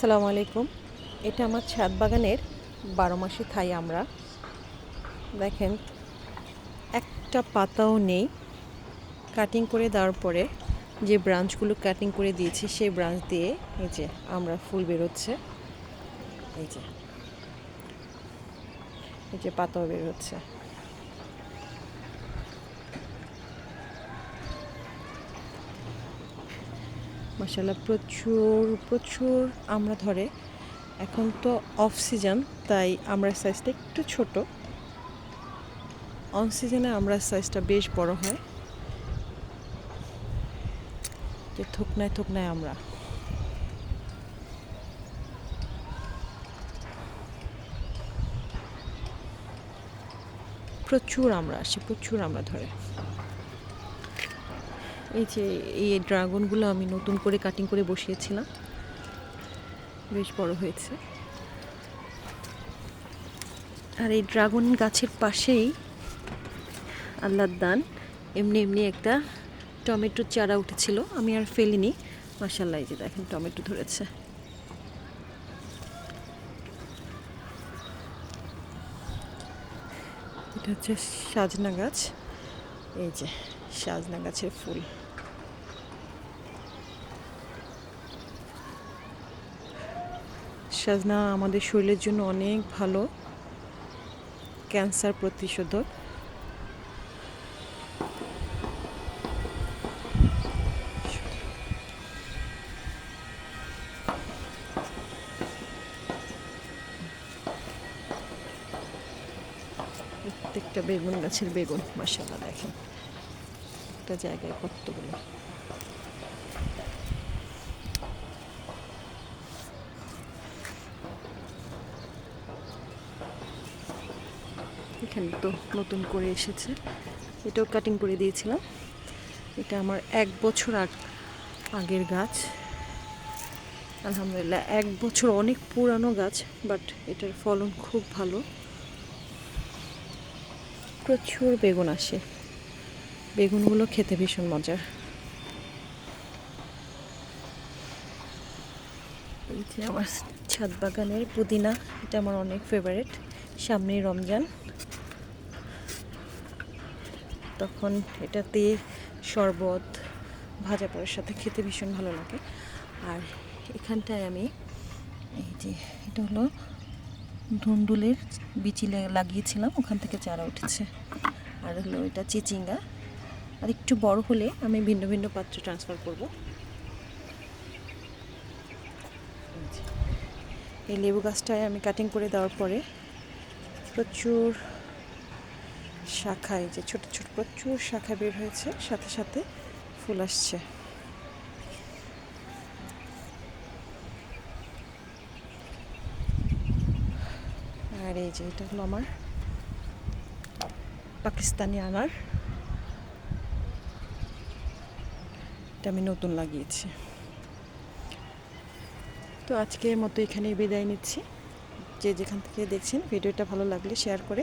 আসসালামু আলাইকুম। এটা আমার ছাদ বাগানের বারো মাসে খাই আমরা। দেখেন, একটা পাতাও নেই। কাটিং করে দেওয়ার পরে যে ব্রাঞ্চগুলো কাটিং করে দিয়েছি, সেই ব্রাঞ্চ দিয়ে এই যে আমরা ফুল বেরোচ্ছে। এই যে এই যে পাতাও বেরোচ্ছে। মাসাল্লাহ প্রচুর প্রচুর আমরা ধরে। এখন তো অফ সিজন তাই আমরা সাইজটা একটু ছোট। অন সিজনে আমরা সাইজটা বেশ বড় হয়। যে থুকনায় থুকনায় আমরা। প্রচুর আমরা আসি, প্রচুর আমরা ধরে। এই যে এই ড্রাগনগুলো আমি নতুন করে কাটিং করে বসিয়েছিলাম। বেশ বড় হয়েছে। আর এই ড্রাগন গাছের পাশেই আল্লাহর দান। এমনি এমনি একটা টমেটোর চারা উঠেছিল, আমি আর ফেলিনি। মাসাল্লাহ যে দেখেন, টমেটো ধরেছে। এটা হচ্ছে সাজনা গাছ। এই যে সাজনা গাছের ফুল। সাজনা আমাদের শরীরের জন্য অনেক ভালো ক্যান্সার প্রতিশোধক। প্রত্যেকটা বেগুন গাছের বেগুন মাসাল্লাহ দেখেন। একটা জায়গায় কতগুলো। এখানে তো নতুন করে এসেছে। এটাও কাটিং করে দিয়েছিলাম। এটা আমার এক বছর আগ আগের গাছ। আলহামদুলিল্লাহ, এক বছর অনেক পুরানো গাছ বাট এটার ফলন খুব ভালো। প্রচুর বেগুন আসে। বেগুনগুলো খেতে ভীষণ মজার। এই যে আমার ছাদ বাগানের পুদিনা, এটা আমার অনেক ফেভারেট সামনেই রমজান। তখন এটাতে শরবত, ভাজা পড়ার সাথে খেতে ভীষণ ভালো লাগে। আর এখানটায় আমি এই যে, এটা হলো ধুন্দুলের বিচি লাগিয়েছিলাম, ওখান থেকে চারা উঠেছে। আর হলো এটা চিচিঙ্গা। আর একটু বড় হলে আমি ভিন্ন ভিন্ন পাত্রে ট্রান্সফার করব। এই লেবু গাছটায় আমি কাটিং করে দেওয়ার পরে প্রচুর শাখায় যে ছোট ছোট প্রচুর শাখা বের হয়েছে, সাথে সাথে ফুল আসছে। আর এই যে এটা হলো আমার পাকিস্তানি আনার। এটা আমি নতুন লাগিয়েছি। তো আজকের মতো এখানেই বিদায় নিচ্ছি। যে যেখান থেকে দেখছেন, ভিডিওটা ভালো লাগলে শেয়ার করে